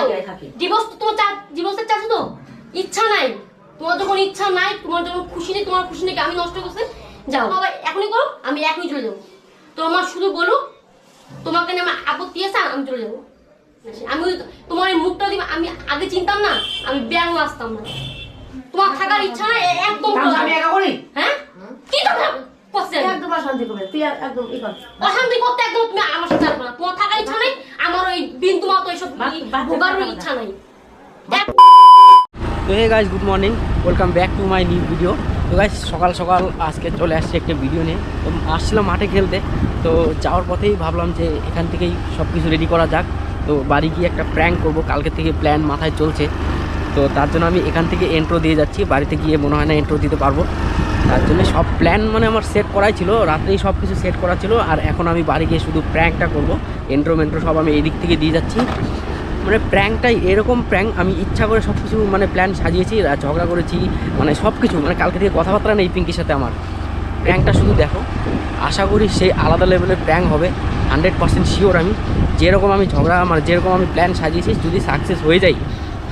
যাও। ডিভোর্স তো তোমার ডিভোর্সের চাচ্ছ তো? ইচ্ছা নাই। তোমার যখন ইচ্ছা নাই তোমার যখন খুশি নেই তোমার খুশি নেই আমি নষ্ট করছি? যাও। বাবা এখনই করো আমি এখনই চলে যাব। তোমার শুধু বলো তোমাকে আমার আপত্তি আছে আমি চলে যাব। আমি তোমার মুখটা যদি আমি আগে চিনতাম না আমি ব্যাঙ্গ আসতাম না। তোমার থাকার ইচ্ছা নাই একদম আমি একা করি? হ্যাঁ? কি কথা? একদম অশান্তি করবে তুই একদম ই কর। অশান্তি করতে একদম তুমি আমার সাথে আসবে না। তোমার থাকার ইচ্ছা নাই আমার ওই বিন্দু মতো এইসব বাদ- বাদ- ভোগার ইচ্ছা নাই। তো hey guys good morning welcome back to my new video তো গাইজ সকাল সকাল আজকে চলে আসছে একটা ভিডিও নিয়ে। তো আসছিলাম মাঠে খেলতে। তো যাওয়ার পথেই ভাবলাম যে এখান থেকেই সব কিছু রেডি করা যাক। তো বাড়ি গিয়ে একটা প্র্যাঙ্ক করব। কালকে থেকে প্ল্যান মাথায় চলছে। তো তার জন্য আমি এখান থেকে এন্ট্রো দিয়ে যাচ্ছি। বাড়িতে গিয়ে মনে হয় না এন্ট্রো দিতে পারব। তার জন্য সব প্ল্যান মানে আমার সেট করাই ছিল। রাত্রেই সব কিছু সেট করা ছিল। আর এখন আমি বাড়ি গিয়ে শুধু প্র্যাঙ্কটা করব। এন্ট্রো মেন্ট্রো সব আমি এই দিক থেকে দিয়ে যাচ্ছি। মানে প্র্যাঙ্কটাই এরকম প্র্যাঙ্ক আমি ইচ্ছা করে সব কিছু মানে প্ল্যান সাজিয়েছি আর ঝগড়া করেছি মানে সব কিছু। মানে কালকে থেকে কথাবার্তা নেই পিঙ্কির সাথে আমার। প্র্যাঙ্কটা শুধু দেখো। আশা করি সেই আলাদা লেভেলের প্র্যাঙ্ক হবে। হান্ড্রেড পার্সেন্ট শিওর আমি। যেরকম আমি ঝগড়া মানে যেরকম আমি প্ল্যান সাজিয়েছি, যদি সাকসেস হয়ে যাই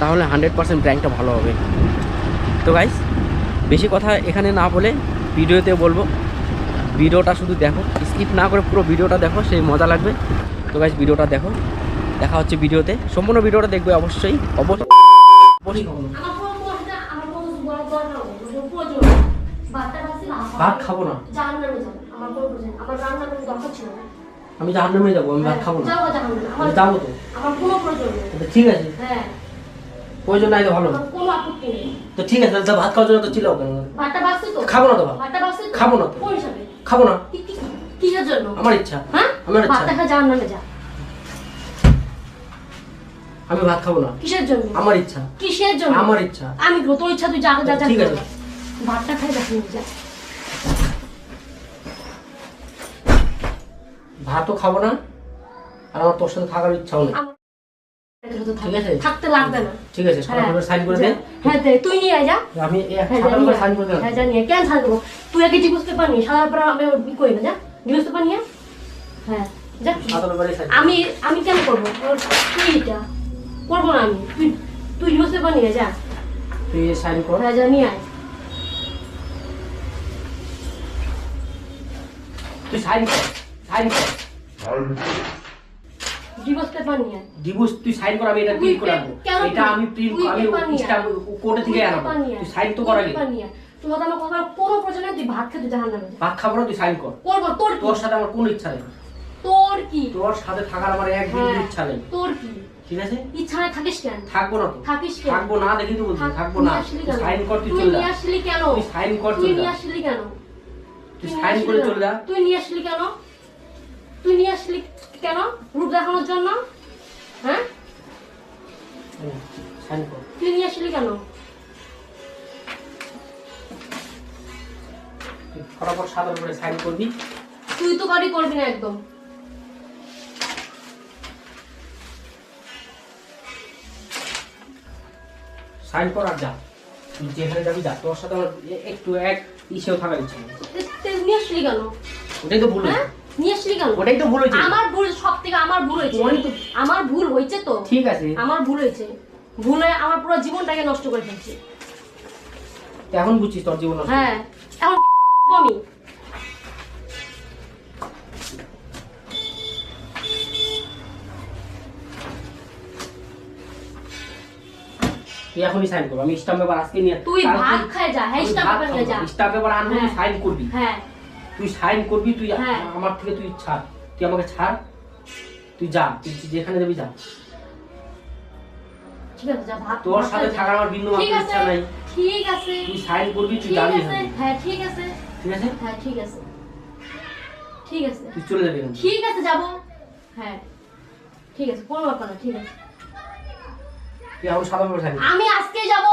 তাহলে হান্ড্রেড পার্সেন্ট প্র্যাঙ্কটা ভালো হবে। তো গাইস বেশি কথা এখানে না বলে ভিডিওতে বলব। ভিডিওটা শুধু দেখো স্কিপ না করে পুরো ভিডিওটা দেখো সেই মজা লাগবে। তো গাইস ভিডিওটা দেখো। দেখা হচ্ছে ভিডিওতে। সম্পূর্ণ ভিডিওটা দেখবে অবশ্যই। অবশ্যই ভাত খাব না। আমি জাহান নামে যাব আমি ভাত খাব না। যাব তো। তো ঠিক আছে। হ্যাঁ। প্রয়োজন নাই তো ভালো। আমার কোনো আপত্তি নেই। তো ঠিক আছে তাহলে ভাত খাওয়ার জন্য তো চিলাও কেন ভাতটা তো? খাব না তো ভাত। ভাতটা খাব না কোন হিসাবে? খাব না। কি- কি- কিসের জন্য? আমার ইচ্ছা। হ্যাঁ? আমার ইচ্ছা। ভাতটা খা যা। আমি ভাত খাব না। কিসের জন্য? আমার ইচ্ছা। কিসের জন্য? আমার ইচ্ছা। আমি তোর ইচ্ছা তুই যা যা যা ঠিক আছে। ভাতটা খাই যা ভাতও খাব না। আর আমার তোর সাথে থাকার ইচ্ছাও নেই। থাকতে লাগবে না ঠিক আছে। হ্যাঁ। সাইন করে দে হ্যাঁ তুই নিয়ে যা আমি সাইন করে হ্যাঁ। কেন দেবো? তুই আগে সাদার পর আমি ই করি না যা হ্যাঁ যা সাইন আমি আমি কেন করব কি এটা করব না আমি তুই তুই ডিভোর্স পেপার নিয়ে যা তুই সাইন কর হ্যাঁ যা নিয়ে আয় তুই সাইন কর সাইন কর ডিভোর্স পেপার নিয়ে ডিভোর্স তুই সাইন কর আমি এটা প্রিন্ট করে আনব এটা আমি প্রিন্ট আমি স্টাম্প কোর্টে থেকে আনব। তুই সাইন তো তুই কর আগে পেপার নিয়ে আয়। তুই হয়তো আমার কথা কোনো প্রয়োজন নেই তুই ভাত খেতে জাহান নামে ভাত খাব না তুই সাইন কর। করব তোর তোর সাথে আমার কোনো ইচ্ছা নেই। তোর কি? তোর সাথে থাকার আমার এক বিন্দু হ্যাঁ, ইচ্ছা নেই। তোর কি? ঠিক আছে? ইচ্ছা থাকিস কেন? থাকব না তো। থাকিস কেন? থাকব না দেখি তো বলছি থাকব না। সাইন কর তুই চলে যা। আসলি কেন? তুই সাইন কর তুই নিয়ে আসলি কেন? তুই সাইন করে? চলে যা। তুই নিয়ে আসলি কেন? তুই নিয়ে আসলি কেন? রূপ দেখানোর জন্য? হ্যাঁ? তুই নিয়ে আসলি কেন? তুই ফটাফট করে সাইন করবি। তুই তো গাড়ি করবি না একদম। সাইন কর আর যা। তুই যেখানে যাবি যা। তোর সাথে আমার একটু এক ইসেও থাকার ইচ্ছা নেই। নিয়ে আসলি কেন? ওটাই তো ভুল হ্যাঁ? নিয়ে আসলি কেন? ওটাই তো ভুল হয়েছে। আমার ভুল সব থেকে আমার ভুল হয়েছে। আমার ভুল হয়েছে তো। ঠিক আছে। আমার ভুল হয়েছে। ভুল হয়ে আমার পুরো জীবনটাকে নষ্ট করে ফেলছে। এখন বুঝছিস তোর জীবন হ্যাঁ। এখন আমি। তুই এখনই সাইন করবি। আমি স্টাম্প পেপার আজকে নিয়ে তুই ভাত খায় যা হ্যাঁ স্টাফ পেপার নিয়ে যা। স্টাম্প পেপার আনবি হ্যাঁ। সাইন করবি। হ্যাঁ। তুই সাইন করবি তুই হ্যাঁ। আমার থেকে তুই ছাড়। তুই আমাকে ছাড় তুই যা তুই যেখানে যাবি যা। ঠিক আছে তোর সাথে থাকার আমার বিন্দু মাত্র ইচ্ছা নাই। ঠিক আছে। তুই সাইন করবি তুই যাবি হ্যাঁ ঠিক আছে। ঠিক আছে? হ্যাঁ ঠিক আছে। ঠিক আছে। তুই চলে যাবি ঠিক আছে যাব। হ্যাঁ। ঠিক আছে কোনো ব্যাপার না ঠিক আছে। তুই সাদা আমি আজকে যাব।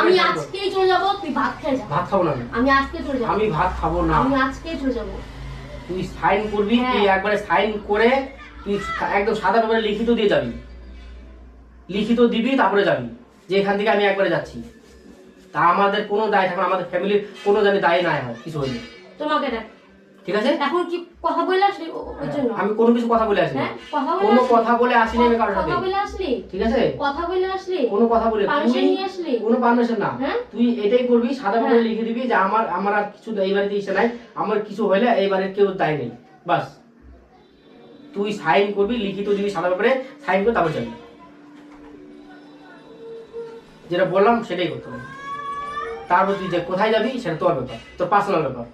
আমি আজকেই চলে যাব তুই ভাত খেয়ে যা। ভাত খাব না আমি। আজকে চলে যাব। আমি ভাত খাব না। আমি আজকেই চলে যাব। তুই সাইন করবি হ্যাঁ। তুই একবারে সাইন করে তুই একদম সাদা পেপারে লিখিত দিয়ে যাবি। লিখিত দিবি তারপরে যাবি। যে এখান থেকে আমি একবারে যাচ্ছি। তা আমাদের কোনো দায় থাকবে আমাদের ফ্যামিলির কোনো জানি দায় নাই হয় কিছু হইলে তোমাকে দেখ ঠিক আছে? এখন কি কথা বলে আসলি ওই জন্য? আমি কোনো কিছু কথা বলে আসিনি। হ্যাঁ কোনো কথা বলে আসিনি আমি কারোর সাথে। কথা বলে আসলি? ঠিক আছে? কথা বলে আসলি? কোনো কথা বলে পারমিশন নিয়ে আসলি? কোনো পারমিশন না। হ্যাঁ? তুই এটাই করবি সাদা হ্যাঁ। লিখে দিবি যে আমার আমার আর কিছু এই বাড়িতে ইচ্ছে নাই। আমার কিছু হলে এই বাড়ির কেউ দায় নেই। বাস। তুই সাইন করবি লিখিত দিবি সাদা ব্যাপারে সাইন করে তারপর যাবি। যেটা বললাম সেটাই করতে হবে। তারপর তুই যে কোথায় যাবি সেটা তোর ব্যাপার তোর পার্সোনাল ব্যাপার।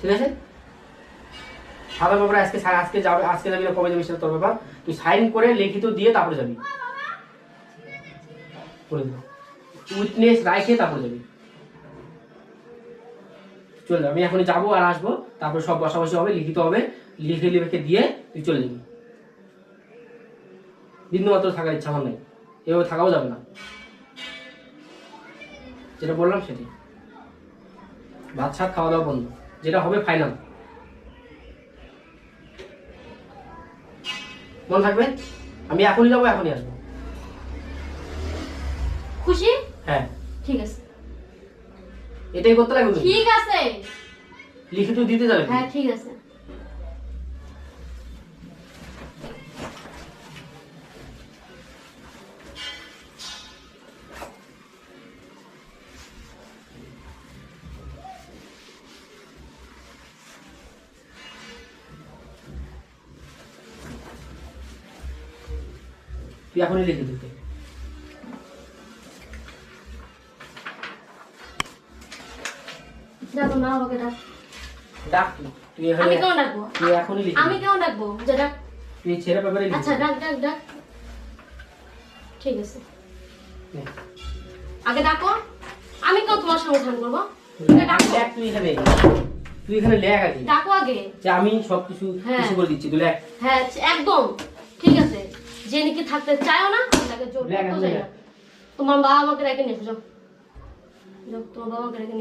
ঠিক আছে? সাদা ব্যাপারে, আজকে আজকে যাবে আজকে যাবি না, কবে যাবি সেটা তোর ব্যাপার। তুই সাইন করে লিখিত দিয়ে তারপরে যাবি। করে দিলাম। উইটনেস রাইখে তারপরে যাবি। চলে আমি এখন যাব আর আসব। তারপরে সব বসাবসি হবে, লিখিত হবে। লিখে লিখে দিয়ে তুই চলে যাবি। বিন্দু মাত্র থাকার ইচ্ছা আমার নেই। এভাবে থাকাও যাবে না। যেটা বললাম সেটি ভাত শাক খাওয়া দাওয়া বন্ধ। যেটা হবে ফাইনাল। মনে থাকবে? আমি এখনই যাব এখনই আসব। খুশি? হ্যাঁ। ঠিক আছে। এটাই করতে লাগবে ঠিক আছে। লিখিত দিতে যাবে? হ্যাঁ ঠিক আছে। তুই এখনই লিখে দিতে। যাব না আমাকে ডাক। ডাক তুই। তুই আমি এখানে ডাকবো? তুই এখনই লিখে আমি দে। ডাকবো? যে ডাক। তুই ছেলে পেপারে আচ্ছা ডাক ডাক ডাক। ঠিক আছে। আগে ডাকো। আমি তোমার সঙ্গে করব। ডাকো। তুই এখানে। তুই এখানে লেখ আগে। ডাকো আগে। যে আমি সবকিছু হ্যাঁ। কিছু করে দিচ্ছি তুই লেখ। হ্যাঁ একদম। ঠিক আছে। যে নাকি থাকতে চায়ও না তাকে জোর করতে চাই না। তোমার বাবা আমাকে রেখে নিয়ে যাও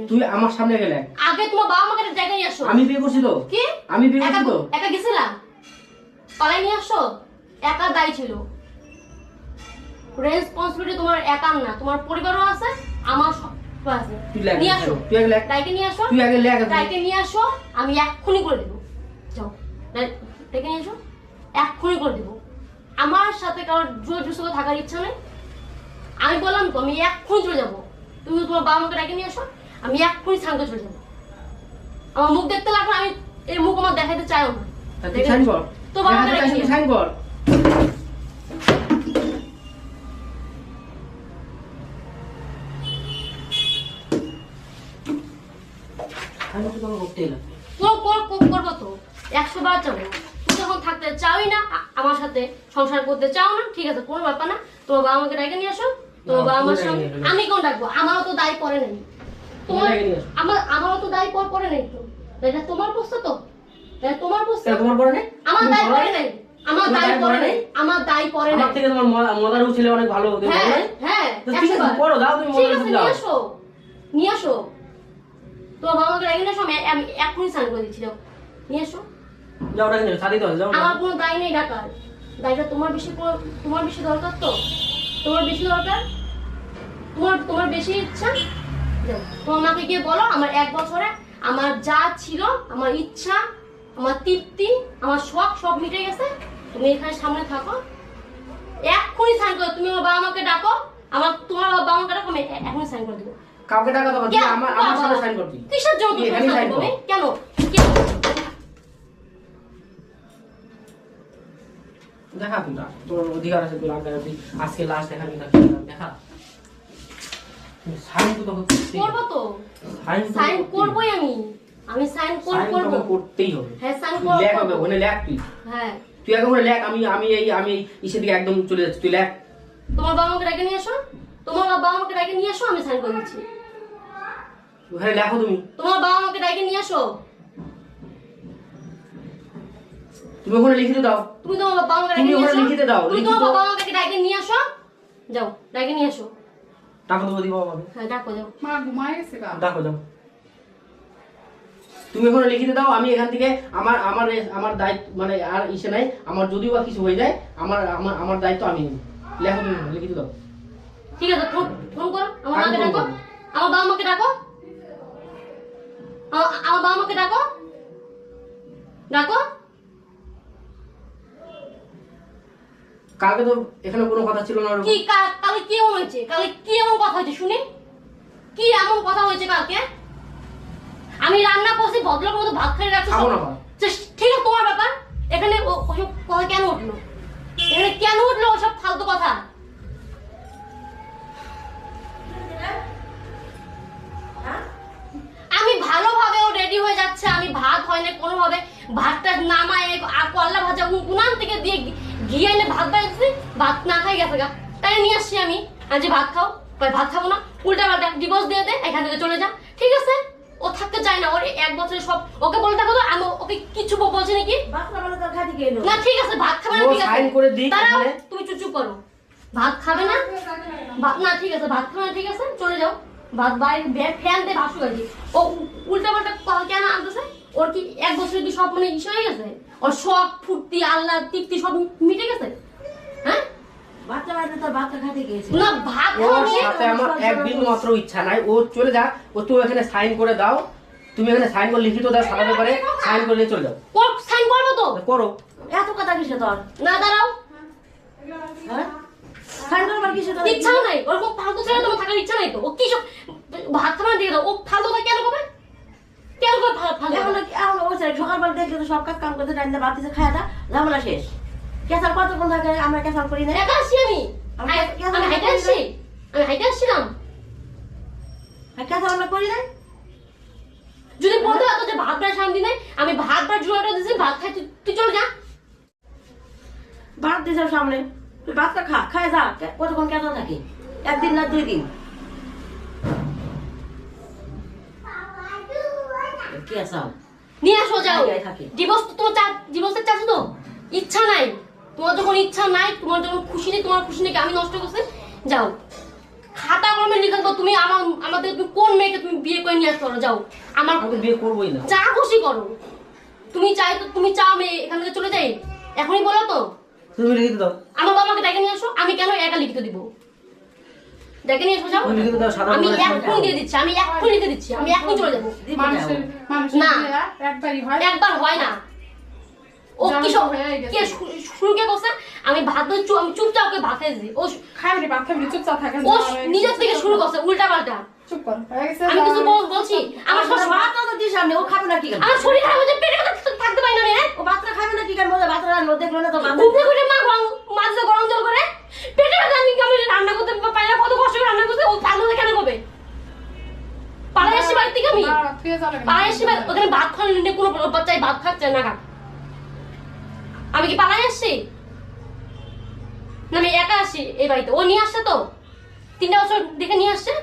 তুই আমার সামনে গেলে আগে তোমার বাবা আসো। আমি বিয়ে করছি তো। কি? আমি বিয়ে একা করছি তো। একা গেছিলা পালাই নিয়ে আসো? একা দায়ী ছিল। রেসপন্সিবিলিটি তোমার একার না তোমার পরিবারও আছে আমার আছে। নিয়ে আসো। তুই আগে লেখ। ডাইকে নিয়ে আসো। তুই আগে লেখ। ডাইকে নিয়ে আসো আমি এক্ষুনি করে দেবো। যাও নিয়ে আসো এক্ষুনি করে দেবো। আমার সাথে কারোর জোর জুসে থাকার ইচ্ছা নেই। আমি বললাম তো আমি এক্ষুনি চলে যাব। তুমি তোমার বাবা মাকে ডেকে নিয়ে আসো আমি এক্ষুনি স্নান চলে যাব। আমার মুখ দেখতে লাগবে আমি এই মুখ আমার দেখাতে চাইও না। তা বাবা করব তো। একশো বার যাব। তুমি যখন থাকতে চাওই না আমার সাথে সংসার করতে চাও না ঠিক আছে কোনো ব্যাপার না। তোমার বাবা আমাকে ডেকে নিয়ে আসো তোমার বাবা আমার সঙ্গে। আমি কোন ডাকবো? আমারও তো দায় পড়ে নাই। তোমার। আমার আমারও তো দায় পর পড়ে নাই তো। এটা তোমার প্রশ্ন তো? এটা তোমার প্রশ্ন? তোমার পরে নেই? আমার দায় পড়ে নাই? আমার দায় পড়ে পড়ে নাই। আমার দায় পড়ে আমার থেকে তোমার মদারু ছেলে অনেক ভালো তুমি হ্যাঁ হ্যাঁ তো ঠিক আছে পড়ো তুমি নিয়ে আসো। নিয়ে আসো। তোমার বাবা আমাকে আসো আমি আমি স্নান করে দিচ্ছি নিয়ে আসো। যাও ডাকে নিও সাথে তো যাও আমার কোনো দায় নেই ডাকার দায়টা তোমার বেশি তোমার বেশি দরকার তো? তোমার বেশি দরকার? তোমার তোমার বেশি ইচ্ছা? তোমার মাকে গিয়ে বলো আমার এক বছরে আমার যা ছিল আমার ইচ্ছা আমার তৃপ্তি আমার শখ সব মিটে গেছে। তুমি এখানে সামনে থাকো। এক্ষুনি সাইন করো তুমি আমার বাবা মাকে ডাকো। আমার তোমার বাবা মাকে ডাকো আমি এখনই সাইন করে দেবো। কাউকে টাকা দেবো আমার আমার সাথে সাইন করবি। কিসের জন্য তুমি সাইন করবে? কেন কেন? দেখা তুই না। তোর অধিকার আছে তুই রাখবে তুই আজকে লাস্ট দেখাবি না দেখা। সাইন তো করতেই করব তো। সাইন সাইন করবোই আমি। আমি সাইন করব। করব করতেই হবে। হ্যাঁ সাইন করব। লেখ হবে ওখানে লেখ তুই। হ্যাঁ। তুই একেবারে লেখ আমি আমি এই আমি ইসের দিকে একদম চলে যাচ্ছি। তুই লেখ। তোমার বাবা আমাকে ডেকে নিয়ে আসো তোমার বাবা আমাকে ডেকে নিয়ে আসো আমি সাইন করে দিচ্ছি। ওখানে লেখো তুমি। তোমার বাবা আমাকে ডেকে নিয়ে আসো তুমি ওখানে লিখিতে দাও। তুমি তোমার বাবা আমাকে ডেকে তুমি নিয়ে ওখানে লিখিতে দাও, তুমি তোমার লিখিত- বাবা আমাকে ডেকে নিয়ে আসো। যাও ডেকে নিয়ে আসো। টাকা দেবো দিবো আমাকে। হ্যাঁ ডাকো যাও। মা ঘুমায় গেছে গা। দেখো যাও। তুমি ওখানে লিখিতে দাও আমি এখান থেকে আমার আমার আমার দায়িত্ব মানে আর ইসে নাই আমার যদিও বা কিছু হয়ে যায় আমার আমার আমার দায়িত্ব আমি নিই লেখো তুমি ওখানে, লিখিতে দাও। ঠিক আছে ফোন ফোন করো আমার আমি মাকে ডাকো। আমার বাবা আমাকে ডাকো আমার বাবা মাকে ডাকো। ডাকো। কালকে তো এখানে কোনো কথা ছিল না কি কালকে কি এমন হয়েছে? কালকে কি এমন কথা হয়েছে শুনি? কি এমন কথা হয়েছে কালকে? আমি রান্না করছি ভদ্রলোকের মতো ভাত খাই রাখছি ঠিক আছে তোমার ব্যাপার। এখানে ও- ওসব কথা কেন উঠল? এখানে কেন উঠল ওসব ফালতু কথা? আমি ভালোভাবে ও রেডি হয়ে যাচ্ছে আমি ভাত হয় না কোনোভাবে। ভাতটা নামায় আর কল্লা ভাজা উনান থেকে দিয়ে ঘি- এনে ভাত বাড়িয়েছি ভাত না খাই গেছে গা। তাই নিয়ে আসছি আমি। আজ ভাত খাও কই ভাত খাব না? উল্টা পাল্টা ডিভোর্স দিয়ে দে এখান থেকে চলে যা। ঠিক আছে? ও থাকতে চায় না ওর এক বছরের সব। ওকে বলে থাকো তো আমি ওকে কিছু বলছি নাকি? মানে না ঠিক আছে ভাত খাবে না ঠিক আছে। তুমি চুপ চুপ করো। ভাত খাবে না? ভাত না ঠিক আছে ভাত খাবে না ঠিক আছে চলে যাও। ভাত বাইরে ব্যাগ ফ্যান দিয়ে দিই ও উল্টা পাল্টা কেন আনতেছে? ওর কি এক বছর কি সব মানে ইসে হয়ে গেছে? ওর শখ ফুর্তি আল্লাহ তৃপ্তি সব মিটে গেছে? হ্যাঁ? বাচ্চা তোর বাচ্চা খাতে গিয়েছে। না ভাত ওর সাথে আমার এক মাত্র ইচ্ছা নাই। ও চলে যা ও তুমি এখানে সাইন করে দাও। তুমি এখানে সাইন করে লিখিত দাও সাদা পেপারে সাইন করে নিয়ে চলে যাও। ওর সাইন করব তো? করো। এত কথা কিসে তোর? না দাঁড়াও। হ্যাঁ? খান করবার কিসে তোর? ইচ্ছাও নাই। ওরকম ফালতু ছেলে তোমার থাকার ইচ্ছা নাই তো? ও কি সব ভাত খাবার দিয়ে দাও। ও ফালতু কথা কেন করবে কেন করে ফাল- ফালতু এখন এখন ওই সকালবেলা দেখলে তো সব কাজ কাম করতে টাইমটা বাদ দিতে খায় না ঝামেলা শেষ কেসার কতক্ষণ থাকে আমরা কেসার করি না একা আসছি আমি আমি আমি হাইটে করি না? আসছি আমি হাইটে আসছিলাম কেসার আমরা করি না যদি বলতে হতো যে ভাত বার শান্তি নেই আমি ভাত বার জোয়াটা দিয়েছি ভাত খাই তুই- চলে যা ভাত দিয়েছে সামনে তুই ভাতটা খা খায় যা কতক্ষণ কেন থাকি একদিন না দুই দিন কি আসাও নিয়ে আসো যাও। ডিভোর্স তো তোমার চা- ডিভোর্সের চাচ্ছ তো? ইচ্ছা নাই। তোমার যখন ইচ্ছা নাই তোমার যখন খুশি নেই তোমার খুশি নেই আমি নষ্ট করছি? যাও। খাতা কলমে লিখে দেবো তুমি আমার আমাদের তুমি কোন মেয়েকে তুমি বিয়ে করে নিয়ে আসতে পারো? যাও। আমার বিয়ে করবোই না। যা খুশি করো। তুমি চাই তো তুমি চাও আমি এখান থেকে চলে যাই? এখনই বলো তো। তুমি লিখিত দাও। আমার বাবাকে ডেকে নিয়ে আসো আমি কেন একা লিখতে দিব? ডেকে নিয়ে এসো যাও। আমি এক্ষুনি দিয়ে দিচ্ছি আমি এক্ষুনি দিচ্ছি আমি এক্ষুনি চলে যাব। না। একবারই হয়। একবার হয় না। ও কি সব কে শু- শুরু কে করছে? আমি ভাত আমি চুপচাপ ওকে ভাত খাই দিই। ও খাবি ভাত খাবি চুপচাপ থাকে ও নিজের থেকে শুরু করছে উল্টা পাল্টা চুপ কর গেছে আমি কিছু বল- বলছি আমার আমার শরীর ভাত তো দিস সামনে ও খাবে না কি কেন আমার শরীর খারাপ হচ্ছে পেটে ব্যথা থাকতে পারি না আমি ও বাচ্চা খাবে না কি কেন বলে ভাত রান্না দেখল না তো বাচ্চা। ঘুমতে ঘুরে মা গরম মাঝে গরম জল করে পেটে ব্যথা আমি আমি রান্না করতে পারি না কত কষ্ট করে রান্না করতে ও পাগল কেন করবে? পালাই আসছি বাড়ি থেকে আমি? না, তুই যা লাগে না। পালাই আসছি বাড়ি- ওখানে ভাত খাওয়ার নিয়ে কোনো বাচ্চাই ভাত খাচ্ছে না খাক। আমি কি পালাই আসছি? না আমি একা আসছি এই বাড়িতে। ও নিয়ে আসছে তো? তিনটা বছর দেখে নিয়ে আসছে?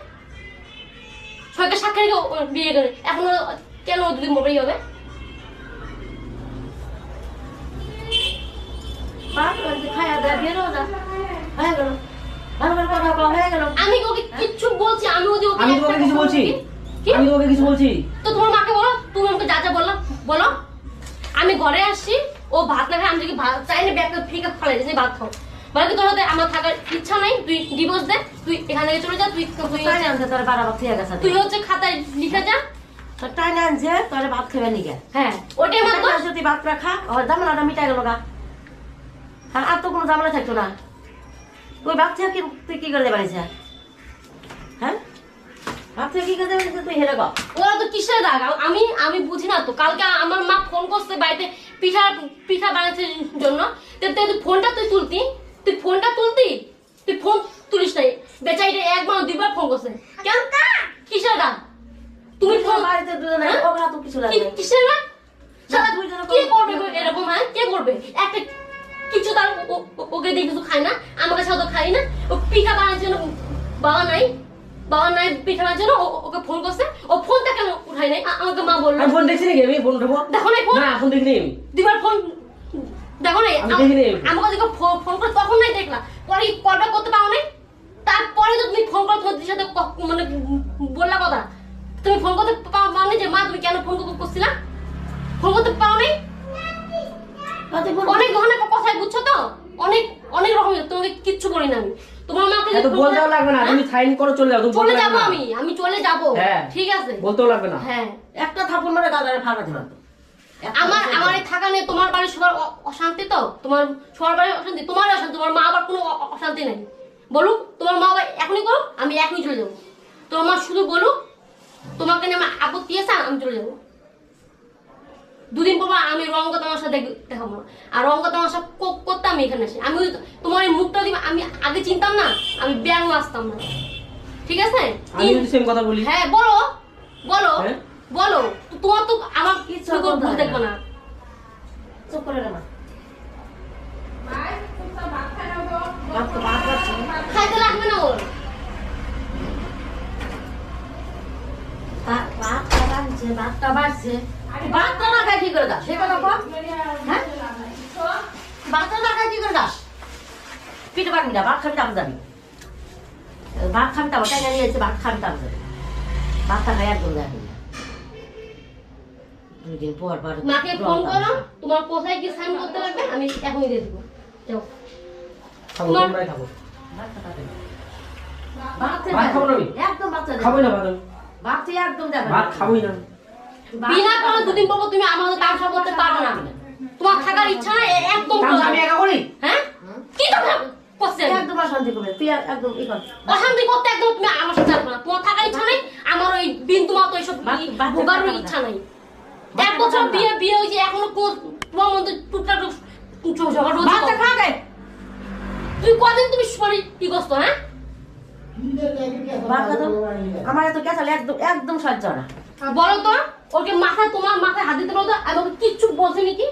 সবাইকে সাক্ষী রেখে ও বিয়ে করে। এখনও কেন দুদিন মোবাইল হবে? খায়া আমি ওকে কিচ্ছু বলছি? আমি ওকে আমি কিছু বলছি? আমি তোমাকে কিছু বলছি? তো তোমার মাকে বলো তুমি আমাকে যা যা বলল বলো। আমি ঘরে আসছি ও ভাত না খাই আমি যদি ভাত চাই না ব্যাগটা ফ্রিকে ফেলাই দিয়েছি ভাত খাও। বলে কি তোর হাতে আমার থাকার ইচ্ছা নাই? তুই ডিভোর্স দে তুই এখান থেকে চলে যা তুই তুই হচ্ছে- আনছে তোর বারাবার থেকে গেছে। তুই হচ্ছে খাতায় লিখে যা। তোর টাই আনছে তোর ভাত খেবে নিকে হ্যাঁ ওটাই আমার দোষ। যদি ভাতটা খা। ওর জামালাটা মিটাই গেল গা। হ্যাঁ আর তো কোনো জামালা থাকতো না। তুই ভাত থেকে কি- তুই কি করে বানিয়েছে হ্যাঁ? ভাত ওরা তো কিসের রাগ? আমি আমি বুঝি না তো। কালকে আমার মা ফোন করছে বাড়িতে পিঠা পিঠা বানানোর জন্য। ফোনটা তুই তুলতি? তুই ফোনটা তুলতি? তুই ফোন তুলিস নাই। বেচারিটা একবার দুইবার ফোন করছে। কেন? কিসের রাগ তুমি ফোন বাড়িতে দুজনে হ্যাঁ? ওগুলা তো কিছু লাগবে কিসের রাগ সারা দুইজনে কে করবে। করবে এরকম হ্যাঁ? কে করবে? একটা কিছু তার ও- ও- ওকে দিয়ে কিছু খায় না আমার কাছে খাই না। ও পিঠা বানানোর জন্য বাবা নাই। বাবা নাই পিঠা জন্য ওকে ফোন করছে। ও ফোনটা কেন উঠাই নাই? আমাকে মা বলল। আমি ফোন দেখছি নাকি? আমি ফোন উঠাবো? দেখো ফোন? না ফোন দেখিনি দুবার ফোন দেখো দেখিনি। আমাকে যখন ফোন করে তখন নাই দেখলা। পরে কলটা করতে পারো নাই? তারপরে তো তুমি ফোন করে তোমার দিদির সাথে মানে বললা কথা। তুমি ফোন করতে পারো নাই যে মা তুমি কেন ফোন করছিলা? ফোন করতে পারো নাই? অনেক ধরনের কথাই বুঝছ তো? অনেক অনেক রকমের তোমাকে কিচ্ছু বলি না আমি। তোমার মাকে তো বলতেও লাগবে না তুমি সাইন করো চলে যাও তুমি চলে যাব আমি আমি চলে যাব। হ্যাঁ। ঠিক আছে? বলতেও লাগবে না। হ্যাঁ। একটা থাপুর মারে গাদারে ফাঁকা দিবা আমার আমার থাকা নিয়ে তোমার বাড়ির সবার অশান্তি তো? তোমার সবার বাড়ির অশান্তি? তোমার অশান্তি তোমার মা আবার কোনো অশান্তি নেই। বলুক তোমার মা আবার এখনই আমি এখনই চলে যাব। তোমার মা শুধু বলুক তোমাকে নিয়ে আমার আপত্তি আছে আমি চলে যাব। দুদিন পর আমি রঙ্গ তামাশা দেখ- দেখাবো না। আর রঙ্গ তামাশা ক- করতে আমি এখানে আসি। আমি তোমার এই মুখটা দিব আমি আগে চিনতাম না আমি ব্যাংক আসতাম না। ঠিক আছে? সেম কথা বলি। হ্যাঁ বলো বলো হ্যাঁ? বলো। কিচ্ছু ভুল দেখব না। চুপ করে ভাত তো। তো ভাত বাড়ছে। খাইতে লাগবে না ওর ভাত- ভাতটা বাড়ছে, ভাতটা বাড়ছে। তুই ভাতটা না খাই কি করে দাস? সেই কথা হ্যাঁ? ভাতটা না খাই কি করে দাস? পিঠে পারবি না, ভাত খাবি তারপর যাবি। ভাত খাবি তারপর, টাইনা নিয়ে এসে ভাত খাবি যাবি। ভাতটা খাই একদম যাবি না। দুই দিন পর পর মাকে ফোন করো তোমার কোথায় কি সাইন করতে লাগবে আমি এখনই দিয়ে দেবো। যাও। খাব তোমার- তোমরাই খাব। ভাত খাব। না একদম ভাত খাবে। না ভাত ভাত একদম যাবে ভাত খাবোই না বিনা কোনো দুদিন পর পর তুমি আমাদের তামসা করতে পারবে না। তোমার থাকার ইচ্ছা না একদম আমি একা করি? হ্যাঁ? কি কথা একদম অশান্তি করবে। তুই একদম অশান্তি করতে একদম তুমি আমার সাথে না। তোমার থাকার ইচ্ছা নেই আমার ওই বিন্দু মতো এইসব ইচ্ছা। নাই। এক বছর বিয়ে বিয়ে হয়েছে এখনও তোমার মধ্যে টুকটাক ঝগড়া তুই কদিন তুমি শরীর কি করছ হ্যাঁ আমার এত কেঁচালে একদম একদম সহ্য না। বলো তো ওকে মাথায় তোমার মাথায় হাত দিতে বলো এবং আমি ওকে কিচ্ছু বলছি নাকি?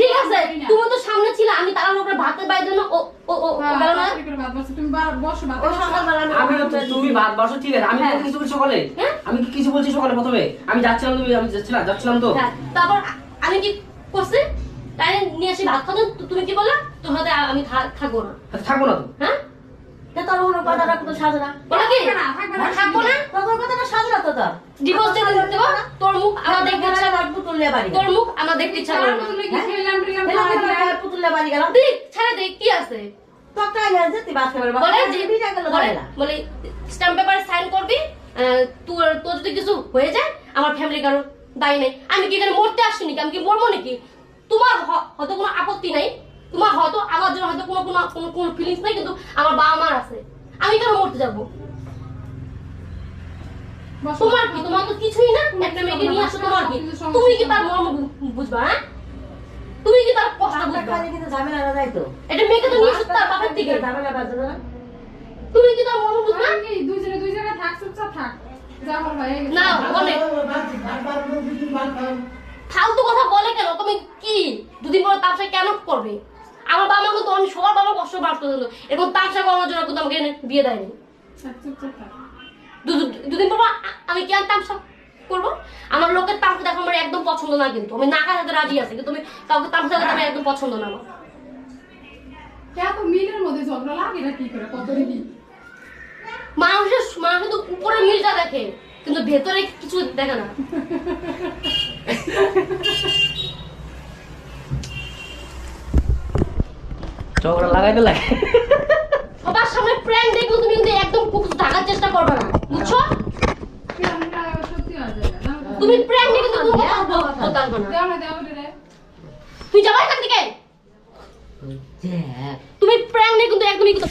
ঠিক আছে তুমি তো সামনে ছিলে আমি তার উপরে ভাতের বাইরে জন্য ও ও ও ও গেল না? তাড়াতাড়ি করে ভাত বসো, তুমি বসো ভাত ও বসো। সকালবেলা আমি আমি তুমি ভাত বসো ঠিক আছে আমি হ্যাঁ। কিছু বলছি সকালে। হ্যাঁ? আমি কি কিছু বলছি সকালে প্রথমে? আমি যাচ্ছিলাম তুমি আমি যাচ্ছিলাম যাচ্ছিলাম তো। হ্যাঁ, তারপর আমি কি করছি? তাই নিয়ে এসে ভাত খাতো তো তুমি কি বললা? তোমার সাথে আমি থাকব না। আচ্ছা, থাকব না তো। হ্যাঁ? তা তোর কোনো কথা রাখতো সাজে বলো কি? না, থাকব না। তোর কথাটা সাজে তো তোর। ডিভোর্স দিয়ে দিতে দেবো তোর মুখ আমার দেখতে ইচ্ছা আমার পুতুলিয়া বাড়ি। তোর মুখ আমার দেখতে ইচ্ছা না তারপর কি হ্যাঁ? খেলাম টেলাম পুতুলিয়া বাড়ি গেলাম। দিক ছেড়ে দে কি আছে? তোর টাইম তুই ভাত খাবে বলে। যে বিটা গেল বলে ধরে না। বলে স্ট্যাম্প পেপারে সাইন করবি তোর তোর যদি কিছু হয়ে যায় আমার ফ্যামিলি কারও দায়ী নেই। আমি কি এখানে মরতে আসছি নাকি আমি কি মরবো নাকি? তোমার হয়তো কোনো আপত্তি নাই। তোমার হয়তো আমার জন্য হয়তো কোনো কোনো কোনো কোনো ফিলিংস নেই কিন্তু আমার বাবা মার আছে। আমি কেন মরতে যাব? তোমার কি? তোমার তো কিছুই না? একটা মেয়েকে নিয়ে আসো তোমার কি? তুমি কি তার মর্ম বুঝবা হ্যাঁ? তুমি কি তার কষ্ট বুঝবা? কিন্তু ঝামেলা না যায় তো। এটা মেয়েকে তো নিয়ে আসো তার বাপের থেকে ঝামেলা বাজে না। তুমি কি তার মর্ম বুঝবা? দুইজনে দুই জায়গায় থাক, চুপচাপ থাক। হয়ে। না বলে। ফালতু কথা বলে কেন? তুমি কি? দুদিন পরে তাপসা কেন করবে? আমার বাবা মা কিন্তু অনেক সবার বাবা কষ্ট বার করে দিল এরকম তাপসা করানোর জন্য কিন্তু আমাকে বিয়ে দেয়নি। থাক। দু- দু- দুদিন পর আমি কেন তামসা করব? আমার লোকের তামসা দেখো আমার একদম পছন্দ না কিন্তু। আমি নাকা হাতে রাজি আছি কিন্তু তুমি কাউকে তামসা দেখে আমি একদম পছন্দ না আমার। এত মিলের মধ্যে ঝগড়া লাগে না কি করে? কত দিদি মানুষের মানুষ কিন্তু উপরে মিলটা দেখে কিন্তু ভেতরে কিছু দেখে না। ঝগড়া লাগাইতে লাগে সবার সামনে প্র্যাঙ্ক দেখলে তুমি কিন্তু একদম কুক ঢাকার চেষ্টা করবে না। বুঝছ? আমরা সত্যি যায় না। তুমি প্র্যাঙ্ক দেখে কিন্তু কোনো কথা বলতে পারবে না। দেও না দেও রে তুই যাবা এখান থেকে? তুমি প্র্যাঙ্ক দেখে কিন্তু একদমই কিন্তু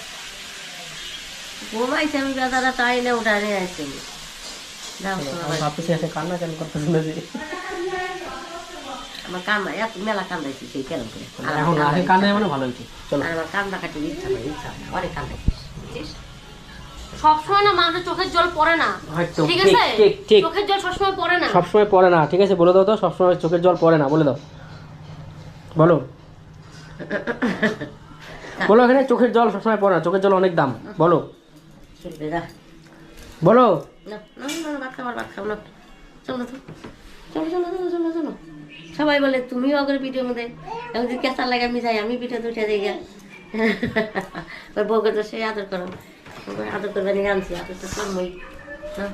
ঘুমাইছে আমি বেদারা টাই না উঠা আসছি যাও আমি ভাবতেছি এসে কান্না কেন করতে শুনেছি আমার কান্না এত মেলা কান্দাইছি সেই কেন করে। এখন মানে ভালো হয়েছে। চলো। আর আমার কান্দা কাটির ইচ্ছা করে ইচ্ছা না। অনেক কান্দাইছিস সবসময় না মানুষের চোখের জল পড়ে না। ঠিক আছে। চোখের জল সবসময় পড়ে না। সবসময় পড়ে না ঠিক আছে? বলে দাও তো সবসময় চোখের জল পড়ে না বলে দাও। বলো। বলো এখানে চোখের জল সবসময় পড়ে না চোখের জল অনেক দাম। বলো। বলো। না না না না, ভাত খাবার ভাত খাব না। চলো তো। চলো চলো চলো চলো চলো। সবাই বলে, তুমিও অগ্রে পিঠের মধ্যে? আমি যদি কেঁচা লাগে, আমি যাই, আমি পিঠে দুইটা দিই ওই বউকে তো সেই আদর করো। আদর করবে, নিয়ে আনছি আদর তো করবোই না